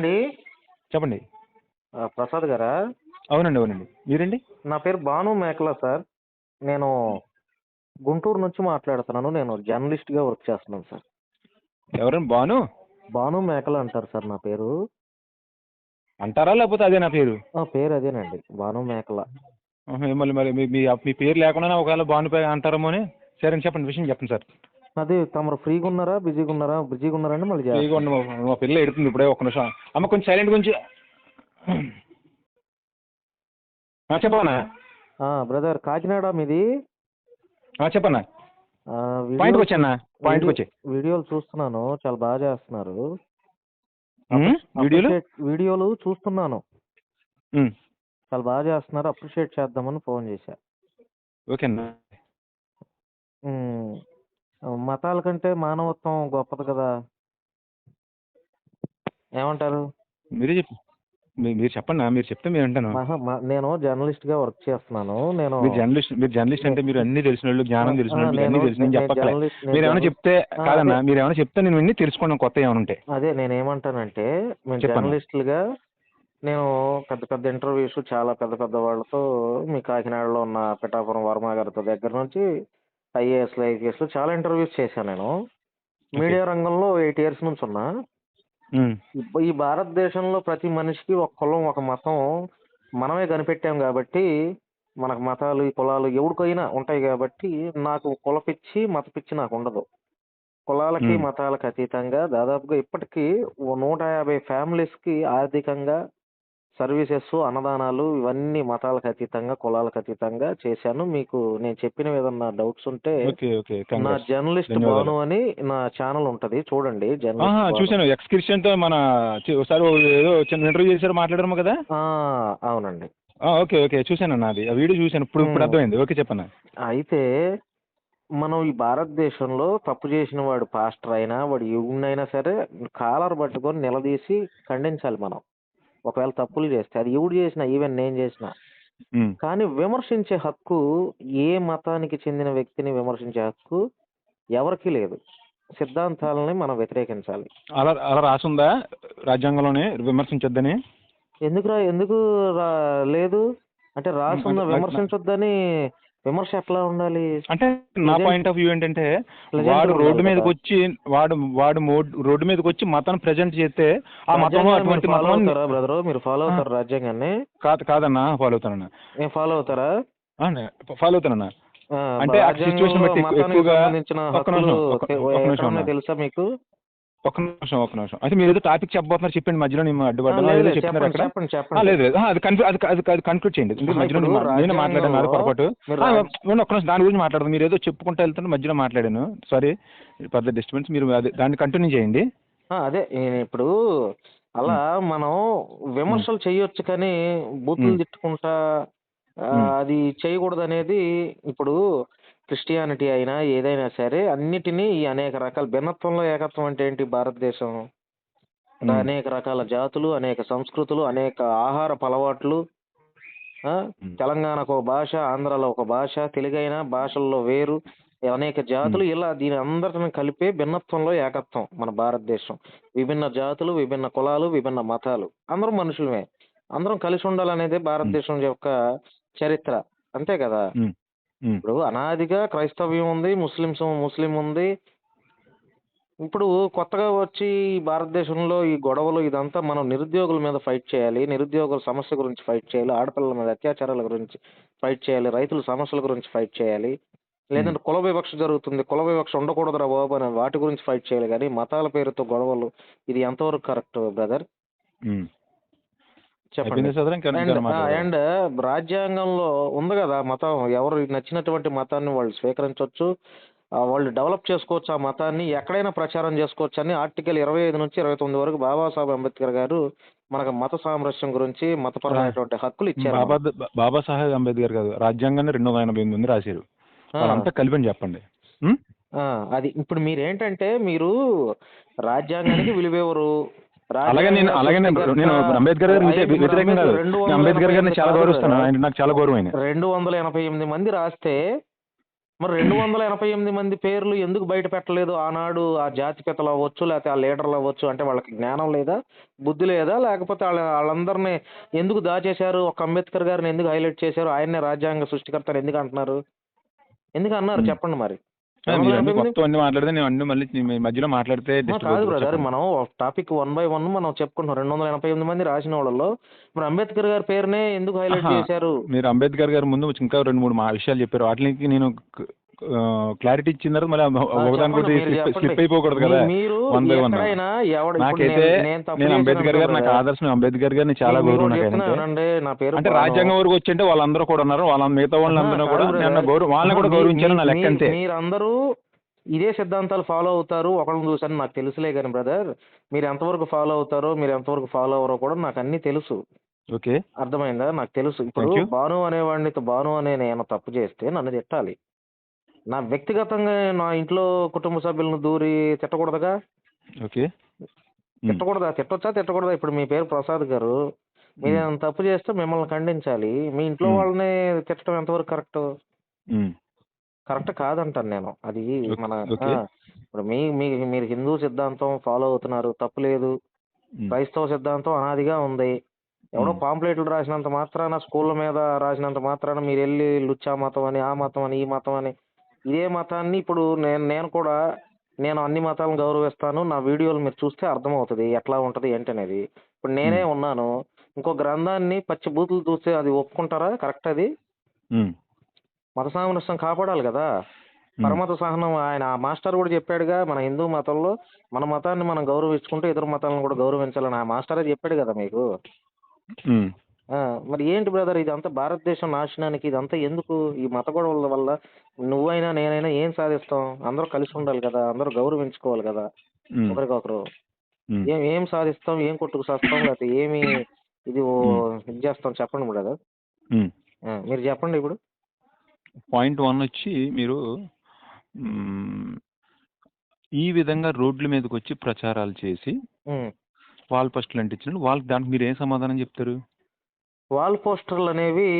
అండి. చెప్పండి. ప్రసాద్ గారా? అవునండి అవునండి. మీరండి? నా పేరు భాను మేకల సార్. నేను గుంటూరు నుంచి మాట్లాడుతున్నాను. నేను జర్నలిస్ట్గా వర్క్ చేస్తున్నాను సార్. ఎవరండి బాను భాను మేకల అంటారు సార్ నా పేరు. అంటారా లేకపోతే అదే నా పేరు? ఆ, పేరు అదేనండి. భాను మేకల. మళ్ళీ మరి మీ మీ మీ పేరు లేకుండా ఒకవేళ బాను పే అంటారేమో అని. సరే చెప్పండి విషయం చెప్పండి సార్. అది తమరు ఫ్రీగా ఉన్నారా బిజీగా ఉన్నారా బిజీగా ఉన్నారండి మళ్ళీ ఫ్రీగా. ఉండి మా- మా పిల్ల ఎడుతుంది ఇప్పుడే ఒక్క నిమిషం. అమ్మ కొంచెం సైలెంట్ గురించి చెప్పన్నా ఆ, బ్రదర్ కాకినాడ మీది. చెప్పన్నా ఆ, వీడియో- పాయింట్కి వచ్చానా పాయింట్కి వీడియో- వచ్చి వీడియోలు చూస్తున్నాను చాలా బాగా చేస్తున్నారు. వీడియోలు? Appreciate- వీడియోలు చూస్తున్నాను. ఉమ్, చాలా బాగా చేస్తున్నారు అప్రిషియేట్ చేద్దామని ఫోన్ చేశా. ఓకేనా? ఉమ్, మతాల కంటే మానవత్వం గొప్పది కదా. ఏమంటారు? మీరే చెప్పు. మీ- మీరు చెప్పండి మీరు చెప్తే మహా- మ- నేను జర్నలిస్ట్గా వర్క్ చేస్తున్నాను. నేను మీరు జర్నలిస్ట్ మీరు జర్నలిస్ట్ అంటే మీరు అన్ని తెలిసిన వాళ్ళు జ్ఞానం తెలిసిన వాళ్ళు అన్ని నేను- తెలిసి నేను నేను చెప్పక్కలే జర్నలిస్ట్- నేను మీరు ఏమైనా జర్నలిస్ట్- చెప్తే ఆ, కాదన్నా అదే. మీరు ఏమైనా చెప్తే నేను విన్ని తెలుసుకోండి కొత్త ఏమైనా ఉంటే. అదే నేను ఏమంటానంటే మేము చెప్పండి. జర్నలిస్టులుగా నేను పెద్ద పెద్ద ఇంటర్వ్యూస్ చాలా పెద్ద పెద్ద వాళ్ళతో మీ కాకినాడలో ఉన్న పిఠాపురం వర్మ గారితో దగ్గర నుంచి ఐఏఎస్లు ఐపీఎస్లు చాలా ఇంటర్వ్యూస్ చేశాను నేను. మీడియా రంగంలో ఎయిట్ ఇయర్స్ నుంచి ఉన్నా. ఈ భారతదేశంలో ప్రతి మనిషికి ఒక కులం ఒక మతం మనమే కనిపెట్టాం కాబట్టి మనకు మతాలు ఈ కులాలు ఎవరికైనా ఉంటాయి కాబట్టి నాకు కుల పిచ్చి మత పిచ్చి నాకు ఉండదు. కులాలకి. మతాలకు అతీతంగా దాదాపుగా ఇప్పటికీ ఓ నూట యాభై ఫ్యామిలీస్కి ఆర్థికంగా సర్వీసెస్ అన్నదానాలు ఇవన్నీ మతాలకు అతీతంగా కులాలకు అతీతంగా చేశాను. మీకు నేను చెప్పిన ఏదన్నా డౌట్స్ ఉంటే ఓకే ఓకే. నా కంగ్రాట్స్. జర్నలిస్ట్ ధన్యవాదాలు. భాను అని నా ఛానల్ ఉంటది. చూడండి ఆహా, జర్నలిస్ట్ భాను. చూశాను. ఎక్స్ క్రిస్టియన్తో మన చి- ఒకసారి ఓ ఏదో చిన్న ఇంటర్వ్యూ చేశారు మాట్లాడాము కదా? ఆ, అవునండి. ఆ, ఓకే ఓకే. చూశాను అది ఆ వీడియో చూశాను. ఇప్పుడు ఇప్పుడు మ్మ్. అర్థమైంది. ఓకే చెప్పన్నా. అయితే మనం ఈ భారతదేశంలో తప్పు చేసిన వాడు పాస్టర్ అయినా వాడు ఎవరినైనా సరే కాలర్ పట్టుకొని నిలదీసి ఖండించాలి మనం. ఒకవేళ తప్పులు చేస్తే అది ఎవడు చేసినా ఈవెన్ నేను చేసినా. కానీ విమర్శించే హక్కు ఏ మతానికి చెందిన వ్యక్తిని విమర్శించే హక్కు ఎవరికీ లేదు. సిద్ధాంతాలని మనం వ్యతిరేకించాలి. అలా అలా రాసుందా రాజ్యాంగంలోనే విమర్శించొద్దని? ఎందుకు రా లేదు. అంటే రాసున్న విమర్శించొద్దని విమర్శ ఎట్లా ఉండాలి? అంటే నా పాయింట్ ఆఫ్ వ్యూ ఏంటంటే వాడు రోడ్డు. మీదకి వచ్చి వాడు వాడు రోడ్డు మీదకి వచ్చి మతాన్ని ప్రజెంట్ చేస్తే ఆ మతంలో రాజ్యాంగాన్ని అటువంటి మతం బ్రదర్ మీరు ఫాలో అవుతారా రాజ్యాంగాన్ని? కాదు కాదన్నా ఫాలో అవుతానన్నా. ఏం ఫాలో అవుతారా? ఫాలో అవుతానన్నా. అంటే ఆ బట్టి ఎక్కువగా-. తెలుసా మీకు? ఒక్క నిమిషం ఒక్క నిమిషం. అయితే మీరు ఏదో టాపిక్ చెప్పబోతున్నారు చెప్పండి. మధ్యలో నేను అడ్డుపడ్డా ఏదో చెప్తున్నారు అక్కడ. లేదు లేదు. అది కన్ఫ్యూ అది అది కన్క్లూడ్ చేయండి. మధ్యలో నేను మాట్లాడాను పొరపాటు. ఒక్క నిమిషం. దాని గురించి మాట్లాడదు. మీరు ఏదో చెప్పుకుంటూ వెళ్తుంటే మధ్యలో మాట్లాడాను. సారీ పెద్ద డిస్టర్బెన్స్ మీరు అది దాన్ని కంటిన్యూ చేయండి. అదే నేను ఇప్పుడు అలా మనం విమర్శలు చేయొచ్చు కానీ బూతులు. తిట్టుకుంటా. అది చేయకూడదు అనేది ఇప్పుడు క్రిస్టియానిటీ అయినా ఏదైనా సరే అన్నిటినీ ఈ అనేక రకాల భిన్నత్వంలో ఏకత్వం అంటే ఏంటి భారతదేశం. అనేక రకాల జాతులు అనేక సంస్కృతులు అనేక ఆహార అలవాట్లు ఆ. తెలంగాణకు ఒక భాష ఆంధ్రాలో ఒక భాష తెలుగైన భాషల్లో వేరు అనేక జాతులు ఇలా దీని అందరిని కలిపే భిన్నత్వంలో ఏకత్వం మన భారతదేశం. విభిన్న జాతులు విభిన్న కులాలు విభిన్న మతాలు. అందరూ మనుషులమే. అందరం కలిసి ఉండాలనేదే భారతదేశం యొక్క చరిత్ర. అంతే కదా. ఇప్పుడు అనాదిగా క్రైస్తవ్యం ఉంది ముస్లిమ్స్ ముస్లిం ఉంది. ఇప్పుడు కొత్తగా వచ్చి ఈ భారతదేశంలో ఈ గొడవలు ఇదంతా మనం నిరుద్యోగుల మీద ఫైట్ చేయాలి నిరుద్యోగుల సమస్య గురించి ఫైట్ చేయాలి ఆడపిల్లల మీద అత్యాచారాల గురించి ఫైట్ చేయాలి రైతుల సమస్యల గురించి ఫైట్ చేయాలి. లేదంటే కుల వివక్ష జరుగుతుంది. కుల వివక్ష ఉండకూడదురా బాబు అని వాటి గురించి ఫైట్ చేయాలి. కానీ మతాల పేరుతో గొడవలు ఇది ఎంతవరకు కరెక్ట్ బ్రదర్. అండ్ రాజ్యాంగంలో ఉంది కదా మతం. ఎవరు నచ్చినటువంటి మతాన్ని వాళ్ళు స్వీకరించవచ్చు వాళ్ళు డెవలప్ చేసుకోవచ్చు ఆ మతాన్ని ఎక్కడైనా ప్రచారం చేసుకోవచ్చు అని ఆర్టికల్ ఇరవై ఐదు నుంచి ఇరవై తొమ్మిది వరకు బాబాసాహెబ్ అంబేద్కర్ గారు మనకు మత సామరస్యం గురించి మతపరమైనటువంటి హక్కులు ఇచ్చారు. బాబా బాబా సాహెబ్ అంబేద్కర్ కాదు రాజ్యాంగాన్ని రెండు వందల ఎనభై ఎనిమిది మంది రాశారు వాళ్ళంతా కలిపని చెప్పండి. అది ఇప్పుడు మీరు ఏంటంటే మీరు రాజ్యాంగానికి విలువెవరు అలాగే నేను అలాగే నేను అంబేద్కర్ గారి వ్యతిరేకం కాదు. అంబేద్కర్ గారిని చాలా గౌరవిస్తాను. ఆయన నాకు చాలా గౌరవం ఆయన రెండు వందల ఎనభై ఎనిమిది మంది రాస్తే మరి రెండు వందల ఎనభై ఎనిమిది మంది పేర్లు ఎందుకు బయట పెట్టలేదు? ఆనాడు ఆ జాతిపితలు అవ్వచ్చు లేకపోతే ఆ లీడర్లు అవ్వచ్చు అంటే వాళ్ళకి జ్ఞానం లేదా బుద్ధి లేదా లేకపోతే వాళ్ళ వాళ్ళందరినీ ఎందుకు దాచేశారు? ఒక అంబేద్కర్ గారిని ఎందుకు హైలైట్ చేశారు? ఆయన్నే రాజ్యాంగ సృష్టికర్త అని ఎందుకు అంటున్నారు? ఎందుకు అన్నారు. చెప్పండి మరి. అన్ని మాట్లాడితే నేను అన్ని మళ్ళీ మీ మధ్యలో మాట్లాడితే కాదు. బ్రదర్. మనం టాపిక్ వన్ బై వన్ మనం చెప్పుకుంటున్నాం రెండు వందల ఎనభై ఎనిమిది మంది రాసిన వాళ్ళలో మరి అంబేద్కర్ గారి పేరునే ఎందుకు హైలైట్. చేశారు మీరు అంబేద్కర్ గారి ముందు ఇంకా రెండు మూడు మా విషయాలు చెప్పారు వాటికి నేను క్లారిటీ ఇచ్చిన తర్వాత మళ్ళీ ఒకదాని. స్లిప్ అయిపోకూడదు కదా. మీరు వన్ బై వన్ నాకైతే నేను- అంబేద్కర్ గారు నాకు ఆదర్శం. అంబేద్కర్ గారిని చాలా గౌరవం అంటే. రాజ్యాంగం వరకు వచ్చి అంటే వాళ్ళందరూ కూడా ఉన్నారు. వాళ్ళ మిగతా వాళ్ళందరూ కూడా నేను. గౌరవ వాళ్ళని కూడా గౌరవించాను నా లెక్క అంతే. మీరందరూ ఇదే సిద్ధాంతాలు ఫాలో అవుతారు. ఒకళ్ళని చూసాను నాకు తెలుసులే కానీ బ్రదర్. మీరు ఎంతవరకు ఫాలో అవుతారో మీరు ఎంతవరకు ఫాలో అవ్వరో కూడా నాకు అన్ని తెలుసు. ఓకే. అర్థమైందా? నాకు తెలుసు. ఇప్పుడు. భాను అనేవాడిని భాను అనే నేను తప్పు చేస్తే నన్ను తిట్టాలి. నా వ్యక్తిగతంగా నా ఇంట్లో కుటుంబ సభ్యులను దూరి తిట్టకూడదుగా ఓకే. తిట్టకూడదా తిట్టొచ్చా తిట్టకూడదా ఇప్పుడు మీ పేరు ప్రసాద్ గారు మీరు. ఏమైనా తప్పు చేస్తే మిమ్మల్ని ఖండించాలి మీ ఇంట్లో. వాళ్ళని తిట్టడం ఎంతవరకు కరెక్ట్. కరెక్ట్ కాదంటాను నేను అది మన ఓకే. ఇప్పుడు మీ మీ మీరు హిందూ సిద్ధాంతం ఫాలో అవుతున్నారు తప్పు లేదు. క్రైస్తవ సిద్ధాంతం అనాదిగా ఉంది ఎవడో. పాంప్లెట్లు రాసినంత మాత్రాన స్కూళ్ళ మీద రాసినంత మాత్రాన మీరు వెళ్ళి లుచ్చా మతం అని ఆ మతం అని ఈ మతం అని ఇదే మతాన్ని ఇప్పుడు నేను నేను కూడా నేను అన్ని మతాలను గౌరవిస్తాను నా వీడియోలు మీరు చూస్తే అర్థమవుతుంది ఎట్లా ఉంటది ఏంటి అనేది ఇప్పుడు నేనే. ఉన్నాను ఇంకో గ్రంథాన్ని పచ్చి బూతులు చూస్తే అది ఒప్పుకుంటారా కరెక్ట్ అది ఉమ్. మత సామరస్యం కాపాడాలి కదా ఉమ్. పరమత సహనం ఆయన ఆ మాస్టర్ కూడా చెప్పాడుగా మన హిందూ మతంలో మన మతాన్ని మనం గౌరవించుకుంటూ ఇతర మతాలను కూడా గౌరవించాలని ఆ మాస్టరే చెప్పాడు కదా మీకు ఉమ్. ఆ, మరి ఏంటి బ్రదర్ ఇదంతా? భారతదేశం నాశనానికి ఇదంతా ఎందుకు? ఈ మత గొడవల వల్ల నువ్వైనా నేనైనా ఏం సాధిస్తాం? అందరూ కలిసి ఉండాలి కదా అందరూ గౌరవించుకోవాలి కదా ఉమ్. ఒకరికొకరు. ఉమ్. ఏం ఏం సాధిస్తాం? ఏం కొట్టుకు సాస్తాం లేకపోతే ఏమి ఇది ఓ ఇది చేస్తాం? చెప్పండి బ్రదర్ ఉమ్. మీరు చెప్పండి ఇప్పుడు. పాయింట్ వన్ వచ్చి మీరు మ్మ్, ఈ విధంగా రోడ్ల మీదకి వచ్చి ప్రచారాలు చేసి ఉమ్. వాల్ పోస్టులు అంటించిన వాళ్ళకి దానికి మీరు ఏం సమాధానం చెప్తారు? వాల్ పోస్టర్లు అనేవి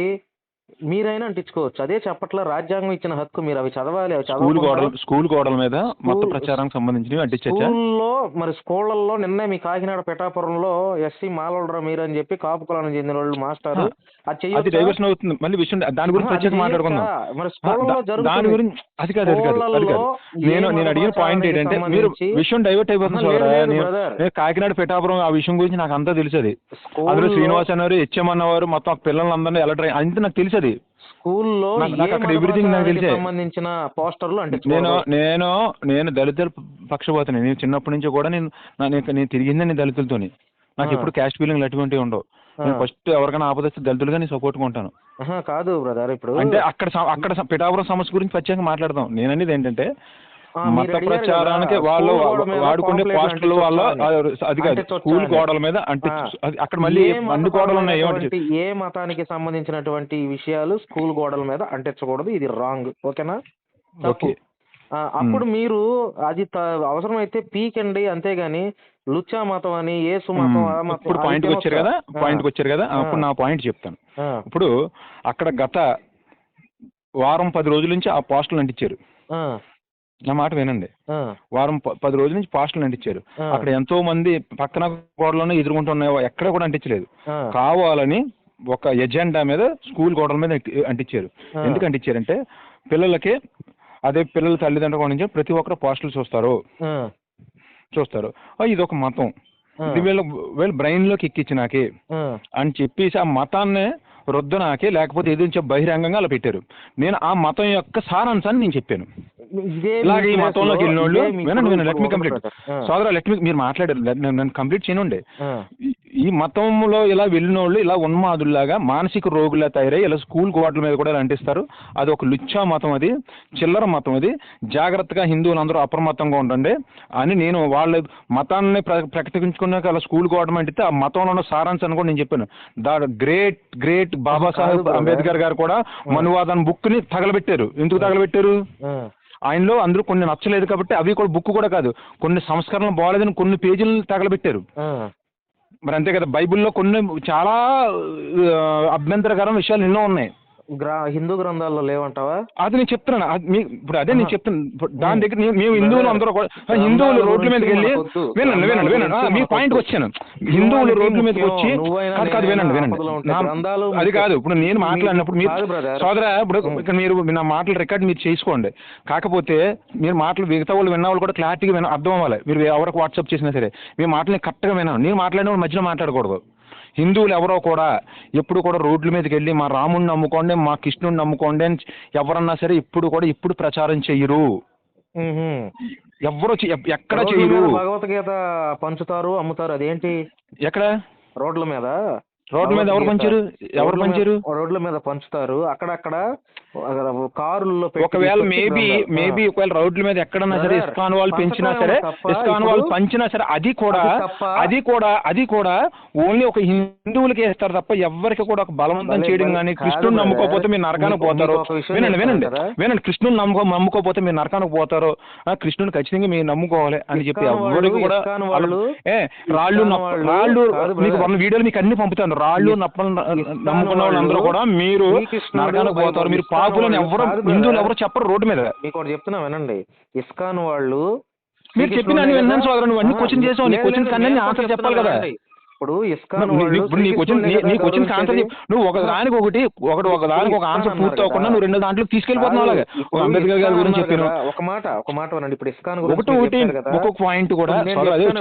మీరైనా అంటించుకోవచ్చు. అదే చెప్పట్ల రాజ్యాంగం ఇచ్చిన హక్కు మీరు అవి చదవాలి అవి స్కూల్ గోడల స్కూల్ గోడల మీద మత స్కూల్- ప్రచారానికి సంబంధించినవి అంటించచ్చా? స్కూల్లో మరి స్కూళ్ళల్లో నిన్నే మీ కాకినాడ పిఠాపురంలో ఎస్సీ మాలోడ్రా మీరు అని చెప్పి కాపు కులానికి చెందిన వాళ్ళు మాస్టర్. ఆ, అది అది చెయ్యొచ్చా? డైవర్షన్ అవుతుంది. మళ్ళీ విషయం దాని గురించి అది ప్రత్యేకంగా మాట్లాడుకుందాం. చెయ్యొచ్చా? మరి ఆ, స్కూళ్ళలో దా- దాని జరుగుతుంది గురించి అది కాదు అది కాదు అది కాదు. స్కూళ్ళల్లో ఏ నేను నేను అడిగిన పాయింట్ ప్రచారానికి ఏంటంటే మీరు సంబంధించి- విషయం డైవర్ట్ అయిపోతుంది ఆహా, లేదు, సోదరా. లేదు, నేను brother. నేను కాకినాడ పిఠాపురం ఆ విషయం గురించి నాకు అంతా తెలుసు అది. అందులో స్కూల్లో శ్రీనివాస్ అన్నారు హెచ్ఎం అన్నవారు మొత్తం ఆ పిల్లలందరినీ ఎలా ట్రై అంతే నాకు తెలుసు అది స్కూల్లో నాకు- అక్కడ నాకు తెలిసే. సంబంధించిన పోస్టర్లు అంటే నేను నేను నేను దళితుల పక్షపాతని. నేను చిన్నప్పటి నుంచి కూడా నేను నేను నేను తిరిగిందే నేను దళితులతోని. నాకు. ఎప్పుడు క్యాస్ట్ ఫీలింగ్ అటువంటివి ఉండవు. నేను. ఫస్ట్ ఎవరికైనా ఆపదస్తే దళితులుగా నేను సపోర్ట్ ఉంటాను ఆహా, కాదు బ్రదర్ ఇప్పుడు అంటే అక్కడ అక్కడ పిఠాపురం సమస్య గురించి ప్రత్యేకంగా మాట్లాడదాం. నేను అనేది ఏంటంటే మత ప్రచారానికి వాళ్ళు వాడుకునే పోస్టర్లు వల్ల అని. అది కాదు స్కూల్. గోడల మీద అంటే అక్కడ మళ్ళీ ఏ అన్ని గోడలు ఉన్నాయి ఏ మతానికి సంబంధించినటువంటి విషయాలు స్కూల్ గోడల మీద అంటించకూడదు ఇది రాంగ్. ఓకేనా? ఓకే. అప్పుడు మీరు అది అవసరమైతే పీకండి అంతేగాని లుచ్చా మతం అని ఏసు మతం ఇప్పుడు పాయింట్కి వచ్చారు కదా? పాయింట్కి వచ్చారు కదా. అప్పుడు నా పాయింట్ చెప్తాను. ఇప్పుడు అక్కడ గత వారం పది రోజుల నుంచి ఆ పోస్టులు అంటించారు. నా మాట వినండి. వారం పది రోజుల నుంచి పోస్టులు అంటించారు. అక్కడ ఎంతో మంది పక్కన గోడలోనే ఎదుర్కొంటున్నాయో ఎక్కడ కూడా అంటించలేదు. కావాలని ఒక ఎజెండా మీద స్కూల్ గోడల మీద అంటి- అంటించారు. ఎందుకు అంటించారంటే పిల్లలకి అదే పిల్లల తల్లిదండ్రుల నుంచి ప్రతి ఒక్కరు పోస్టులు చూస్తారు. చూస్తారు. ఇది ఒక మతం. ఇది వీళ్ళ వీళ్ళ బ్రెయిన్లోకి ఎక్కించినాకి ఆ, అని చెప్పేసి ఆ మతాన్ని రుద్దనాకే లేకపోతే ఎదిరించే బహిరంగంగా అలా పెట్టారు. నేను ఆ మతం యొక్క సారాంశాన్ని నేను చెప్పాను. ఇలాగే ఈ place మతంలోకి లో- వెళ్ళిన వాళ్ళు ఇదే మీ వినండి వినండి ఇప్పుడు లెట్ మీ కంప్లీట్ సోదరా లెట్ మీ మీరు మాట్లాడారు నేను- నన్ను కంప్లీట్ చేయనుండే. ఈ- మతంలో ఇలా వెళ్ళిన వాళ్ళు ఇలా ఉన్మాదుల్లాగా మానసిక రోగులా తయారై ఇలా స్కూల్ గోడల మీద కూడా ఇలా అంటిస్తారు. అది ఒక లుచ్చా మతం అది చిల్లర మతం అది. జాగ్రత్తగా హిందువులందరూ అప్రమత్తంగా ఉండండి. అని నేను వాళ్ళ మతాన్ని ప్ర ప్రకటించుకున్నాక అలా స్కూల్ గోడ అంటితే ఆ మతంలో ఉన్న సారాంశాన్ని కూడా నేను చెప్పాను. The great great Babasaheb. Ambedkar గారు కూడా మనువాదం బుక్ని తగలబెట్టారు. ఎందుకు తగలబెట్టారు? ఆయనలో అందరూ కొన్ని నచ్చలేదు కాబట్టి అవి కూడా బుక్ కూడా కాదు. కొన్ని సంస్కరణలు బాగాలేదని కొన్ని పేజీలను తగలబెట్టారు. మరి అంతే కదా బైబిల్లో కొన్ని చాలా అభ్యంతరకరం విషయాలు ఎన్నో ఉన్నాయి. గ్రా హిందూ గ్రంథాల్లో లేవంటావా? అది నేను చెప్తున్నాను. అది మీ ఇప్పుడు అదే నేను. చెప్తున్నాను. దాని దగ్గర నేను- మేము హిందువులు అందరూ కూడా ఆ, హిందువులు రోడ్ల మీదకి వెళ్ళి. వినండి వినండి వినండి. ఆ, మీ పాయింట్కి వచ్చాను. హిందువులు రోడ్ల మీదకి వచ్చి కాదు కాదు వినండి వినండి. నా- అది. కాదు. ఇప్పుడు నేను మాట్లాడినప్పుడు మీరు. సోదరా ఇప్పుడు. ఇక్కడ మీరు నా మాటలు రికార్డ్ మీరు చేసుకోండి. కాకపోతే మీరు మాటలు మిగతా వాళ్ళు విన్న వాళ్ళు కూడా క్లారిటీగా విన అర్థం అవ్వాలి. మీరు ఎవరికి వాట్సాప్ చేసినా సరే. మీ మాటలు కరెక్ట్గా వినాను. నేను మాట్లాడిన వాళ్ళు మధ్యలో మాట్లాడకూడదు. హిందువులు ఎవరో కూడా ఎప్పుడు కూడా రోడ్ల మీదకి వెళ్ళి మా రాముడిని నమ్ముకోండి మా కృష్ణుడిని నమ్ముకోండి అని ఎవరన్నా సరే ఇప్పుడు కూడా ఇప్పుడు ప్రచారం చెయ్యరు. ఎవరు ఎక్కడ చెయ్యరు? భగవద్గీత పంచుతారు అమ్ముతారు అదేంటి? ఎక్కడ? రోడ్ల మీద. రోడ్ల మీద ఎవరు పంచారు ఎవరు పంచారు రోడ్ల మీద పంచుతారు అక్కడక్కడ కారుల్లో ఒకవేళ మేబీ. మేబీ ఒకవేళ రోడ్ల మీద ఎక్కడన్నా సరే ఇస్కాన్ వాళ్ళు పెంచినా సరే ఇస్కాన్? వాళ్ళు పంచినా సరే అది కూడా అది కూడా అది కూడా ఓన్లీ ఒక హిందువులకి ఇస్తారు తప్ప ఎవరికి కూడా ఒక బలవంతం చేయడం. కానీ కృష్ణుని. నమ్ముకోకపోతే మీరు నరకానికి పోతారు వినండి వినండి. వినండి కృష్ణుని నమ్ముకో నమ్ముకోకపోతే మీరు నరకానికి పోతారు కృష్ణుని ఖచ్చితంగా మీరు నమ్ముకోవాలి అని చెప్పి ఎవరికి కూడా ఏ రాళ్ళు రాళ్ళు మీకు. ఉన్న వీడియోలు మీకు అన్ని పంపుతాను రాళ్ళు నప్పలు నమ్ముకున్న వాళ్ళందరూ వాళ్ళు కూడా మీరు నరకానికి పోతారు. మీరు పాపులని వాళ్ళు ఎవరు. హిందువులు ఎవరు చెప్పరు రోడ్డు మీద. మీకు ఒకటి చెప్తున్నా వినండి. ఇస్కాన్ వాళ్ళు మీరు చెప్పిన విన్నాను సోదరు నువ్వు అన్ని క్వశ్చన్ చేసావు. నీ క్వశ్చన్ కన్నా ఆన్సర్ చెప్పాలి కదా. ఇప్పుడు ఇస్కాన్ నువ్వు- వాళ్ళు ఇప్పుడు నీ క్వశ్చన్ నీ శ్రీకృష్ణుడినే క్వశ్చన్ కదా ఆన్సర్. నువ్వు ఒక దానికి ఒకటి ఒకటి ఒక దానికి ఒక ఆన్సర్ పూర్తి అవ్వకుండా నువ్వు రెండు దాంట్లో తీసుకెళ్ళిపోతున్నావు అలాగే అంబేద్కర్ గారి గురించి చెప్పాను ఒక మాట ఒక మాట ఇప్పుడు ఇస్కాన్ ఒకటి ఒకటి. ఒక్కొక్క పాయింట్ కూడా అదే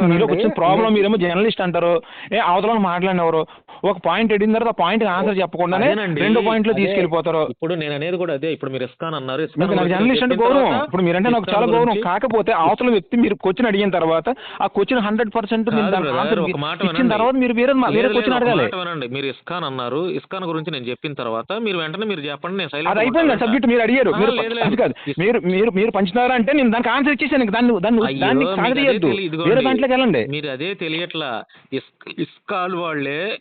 మీలో. వచ్చిన ప్రాబ్లం మీరేమో జర్నలిస్ట్ అంటారు ఏ అవతల మాట్లాడినెవరు ఒక పాయింట్ అడిగిన తర్వాత ఆ పాయింట్ ఆన్సర్ చెప్పకుండానే. రెండో పాయింట్లో. తీసుకెళ్ళిపోతారు ఇప్పుడు నేను అనేది కూడా అదే ఇప్పుడు మీరు ఇస్కాన్ అన్నారు నాకు జర్నలిస్ట్ అంటే గౌరవం తర్వాత ఇప్పుడు మీరంటే నాకు చాలా గౌరవం కాకపోతే అవతల వ్యక్తి మీరు క్వశ్చన్ అడిగిన తర్వాత ఆ క్వశ్చన్ హండ్రెడ్ పర్సెంట్ ఆన్సర్ ఒక మాట ఇచ్చిన వినండి. తర్వాత మీరు వేరే క్వశ్చన్ అడగాలి. వినండి. మీరు ఇస్కాన్ అన్నారు. ఇస్కాన్ గురించి నేను చెప్పిన తర్వాత మీరు వెంటనే మీరు చెప్పండి నేను అది అయిపోయింది. సబ్జెక్ట్ మీరు అడిగారు. మీరు కాదు. మీరు మీరు మీరు పంచుతారా అంటే నేను దానికి ఆన్సర్ ఇచ్చేసాను. దాన్ని దాన్ని దాన్ని సాగదీయద్దు. వేరే దాంట్లోకి వెళ్ళండి. మీరు అదే తెలియట్లా. ఇస్- ఇస్కాన్ వాళ్ళే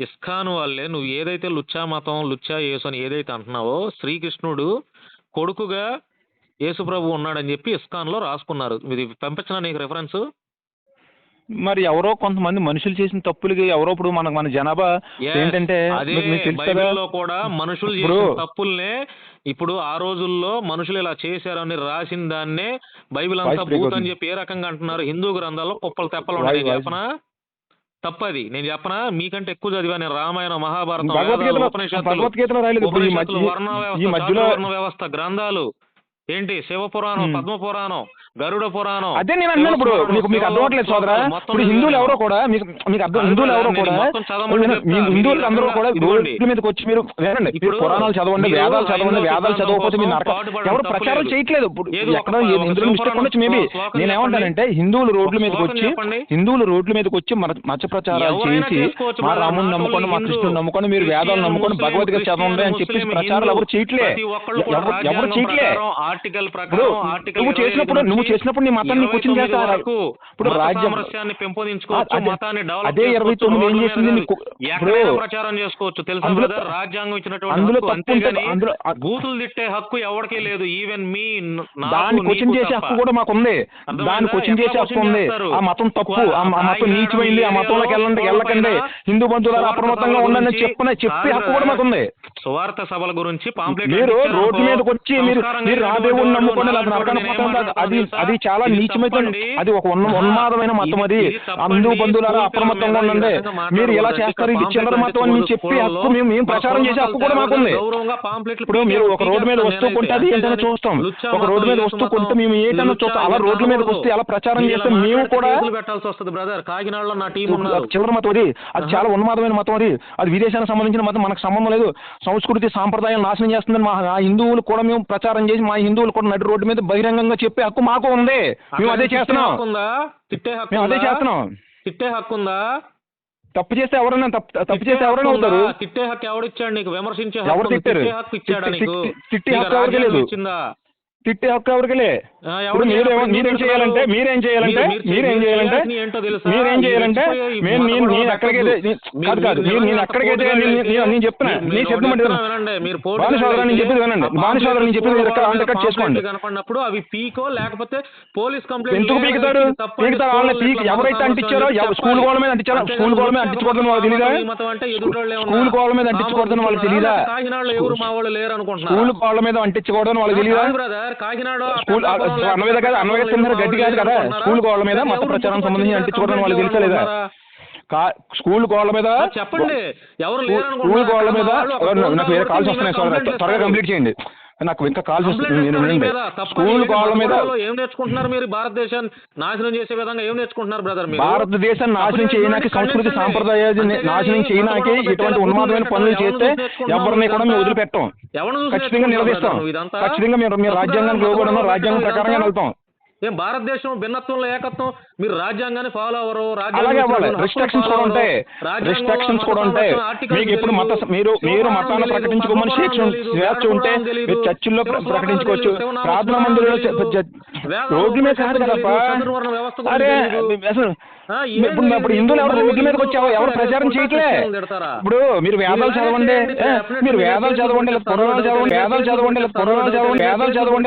ఇస్కాన్ వాళ్ళే నువ్వు ఏదైతే లుచ్చా మతం లుచ్చా యేసు అని ఏదైతే అంటున్నావో శ్రీకృష్ణుడు కొడుకుగా యేసుప్రభు ఉన్నాడని చెప్పి ఇస్కాన్లో రాసుకున్నారు. ఇది పంపించిన నీకు రెఫరెన్స్ మరి ఎవరో కొంతమంది మనుషులు చేసిన తప్పులకి ఎవరో ఇప్పుడు మనకు మన జనాభా ఏంటంటే బైబిల్లో కూడా మనుషులు చేసిన తప్పుల్నే ఇప్పుడు ఆ రోజుల్లో మనుషులు ఇలా చేశారని రాసిన దాన్నే బైబిల్ అంతా భూత్ అని. చెప్పి ఏ రకంగా అంటున్నారు? హిందూ గ్రంథాల్లో కుప్పలు తెప్పలు ఉన్నాయి. చెప్పనా? తప్పది. నేను చెప్పనా? మీకంటే ఎక్కువ చదివా నేను రామాయణ మహాభారతం ఉపనిషత్తులు వర్ణ వ్యవస్థ గ్రంథాలు. ఏంటి శివ పురాణం. పద్మ పురాణం గరుడ పురాణం అదే నేను అన్నాను ఇప్పుడు మీకు మీకు అర్థం అవ్వట్లేదు సోదరా ఇప్పుడు హిందువులు ఎవరో కూడా మీకు మీకు అర్థం హిందువులు ఎవరో కూడా. హిందువులు అందరూ కూడా. రోడ్ల మీదకి వచ్చి మీరు వినండి ఇప్పుడు పురాణాలు చదవండి వేదాలు చదవండి వేదాలు చదవకపోతే మీరు నరకం ఎవరు ప్రచారం లేదు. చేయట్లేదు ఇప్పుడు ఎక్కడ ఇందులో మిస్టేక్ ఉండొచ్చు మేబీ నేను ఏమంటానంటే హిందువులు రోడ్ల మీదకి వచ్చి. హిందువులు రోడ్ల మీదకి వచ్చి మన మచ్చ ప్రచారాలు చేసి మా. రాముని నమ్ముకొని మా కృష్ణుని నమ్ముకొని మీరు వేదాలు నమ్ముకొని భగవద్గీత చదవండి అని చెప్పి ప్రచారాలు ఎవరు చేయట్లే ఎవరు చేయట్లే ఆర్టికల్ ప్రకారం ఆర్టికల్ నువ్వు 25 చేసినప్పుడు నువ్వు చేసినప్పుడు నీ మతాన్ని నీకు వచ్చింది 29 చేస్తా వరకు ఇప్పుడు రాజ్యం పెంపొందించుకోవచ్చు మతాన్ని డెవలప్ అదే ఇరవై తొమ్మిది ఏం చేసింది ప్రచారం చేసుకోవచ్చు తెలుసా బ్రదర్? రాజ్యాంగం ఇచ్చినటువంటి అంతేగాని బూతులు తిట్టే హక్కు ఎవరికీ లేదు. ఈవెన్ మీ దాన్ని క్వశ్చన్ చేసే. హక్కు కూడా మాకు ఉంది? దాన్ని క్వశ్చన్ చేసే హక్కు ఉంది? చేస్తారు? ఆ మతం తప్పు. ఆ మతం నీచమైంది ఆ మతంలోకి వెళ్ళండి వెళ్ళకండి. హిందూ సువార్త అప్రమత్తంగా ఉండండి చెప్పిన చెప్పే హక్కు కూడా మాకు ఉంది సువార్త సభల గురించి పాంప్లెట్ మీరు రోడ్డు మీదకి వచ్చి మీరు మీరు పోతాం కాదు. అది అది చాలా నీచమైన అది ఒక ఉన్మాదమైన మతం అది హిందూ బంధువులారా అప్రమత్తంగా ఉండండి. మీరు ఎలా చేస్తారు? ఇది చిల్లర మతం అని మీరు చెప్పే హక్కు మేము మేము ప్రచారం చేసే హక్కు కూడా మాకుంది. ఇప్పుడు మీరు ఒక రోడ్డు మీద వస్తూ కొంటే అది ఏంటనే చూస్తాం. ఒక రోడ్డు మీద వస్తూ కొంటే మేము ఏంటనే చూస్తాం. అలా రోడ్ల మీదకి వస్తే అలా ప్రచారం చేస్తే మేము కూడా పెట్టాల్సి వస్తుంది బ్రదర్ కాకినాడలో నా టీం ఉన్నారు. అది చిల్లర మతం అది. అది చాలా ఉన్మాదమైన మతం అది. అది విదేశానికి సంబంధించిన మతం. మనకు సంబంధం లేదు. సంస్కృతి సాంప్రదాయం నాశనం చేస్తుందని మా హిందువులు కూడా మేము ప్రచారం చేసి మా హిందువులు కూడా నడి రోడ్డు మీద బహిరంగంగా చెప్పే హక్కు మాకు ఉంది మేము అదే తిట్టే చేస్తున్నాం తిట్టే హక్కు మేము అదే? చేస్తున్నాం తిట్టే హక్కు ఉందా తప్పు చేస్తే ఎవరైనా తప్పు చేస్తే ఎవరైనా? అవుతారు తిట్టే హక్కు ఎవడిచ్చాడు నీకు విమర్శించే ఎవరు. తిట్టారు? తిట్టే హక్కు ఇచ్చాడా నీకు తిట్టి- హక్కు ఎవరికి లేదు. తిట్టే హక్కు ఎవరికిలే మీరేమో మీరేం చేయాలంటే? మీరేం చేయాలంటే మీరు- మీరు మీరేం మీరు చేయాలంటే చేయాల్సింది ఏంటో తెలుసా? మీరేం చేయాలంటే ఈ నేను నేను కూడా నేను ఎక్కడికైతే మీరు- కాదు కాదు మీరు మీరు నేను ఎక్కడికైతే నేను చెప్తున్నా మీరు- నేను మీరు చెప్తున్నా ఒకటి వినండి. వినండి, మీరు బానిస సోదరా, నేను చెప్పేది వినండి. అయితే బానిస సోదరా, నేను చెప్పేది ఆ ఎక్కడ- అంతకట్ చేసుకోండి. కనపడినప్పుడు అవి పీకో లేకపోతే పోలీస్ కంప్లైంట్ ఎందుకు పీకుతాడు పీకుతాడు వాళ్ళని పీకి ఎవరైతే అంటించారో స్కూల్. గోడల మీద అంటించారో స్కూల్ గోడల మీద అంటించకూడదని వాళ్ళకి ఉన్నారు. స్కూల్ గోడల మీద అంటించకూడదని వాళ్ళకి వాళ్ళు లేరు అనుకుంటున్నారు స్కూల్ గోడల మీద అంటించకూడదని వాళ్ళకి బ్రదర్ కాకినాడ అన్నవేద కదా అన్నవేద కింద గట్టి కాదు. కదా స్కూల్ గోడల మీద మత ప్రచారం సంబంధించి అంటించుకోవడం వాళ్ళకి తెలుసా లేదా స్కూల్ గోడల మీద చెప్పండి. ఎవరు స్కూల్ గోడల మీద? నాకు వేరే కాల్స్ వస్తున్నాయి త్వరగా కంప్లీట్ చేయండి. నాకు ఇంకా వస్తుంది నేను వినండి. స్కూల్ గోడల మీద ఏం నేర్చుకుంటున్నారు మీరు? భారతదేశాన్ని నాశనం చేసే విధంగా ఏం నేర్చుకుంటున్నారు బ్రదర్ భారతదేశాన్ని నాశనం చేయడానికి సంస్కృతి సాంప్రదాయాన్ని నాశనం చేయడానికి ఇటువంటి ఉన్మాదమైన పనులు చేస్తే ఎవరిని కూడా మేము వదిలిపెట్టాం. ఖచ్చితంగా నిలదీస్తాం? ఖచ్చితంగా మీరు మీరు రాజ్యాంగానికి లోబడి రాజ్యాంగం ప్రకారంగా వెళ్తాం. ఏం భారతదేశం భిన్నత్వంలో ఏకత్వం? మీరు రాజ్యాంగాన్ని ఫాలో అవ్వరు రిస్ట్రిక్షన్స్ కూడా ఉంటాయి. రిస్ట్రిక్షన్స్ కూడా ఉంటాయి. మీకు ఇప్పుడు మత మీరు మీరు మతాన్ని ప్రకటించుకోమని స్వేచ్ఛ ఉంటే మీరు చర్చిల్లో ప్రకటించుకోవచ్చు. ప్రార్థనా మందిరంలో చ- చ- రోడ్ల మీద కాదు కదప్పా అరే అసలు ఇప్పుడు ఇప్పుడు హిందువులు ఎవరు రోడ్ల మీదకి వచ్చి ఎవరు- ఎవరు ప్రచారం చేయట్లే? ఇప్పుడు మీరు వేదాలు చదవండి మీరు వేదాలు చదవండి పురాణాలు చదవండి వేదాలు చదవండి పురాణాలు చదవండి వేదాలు చదవండి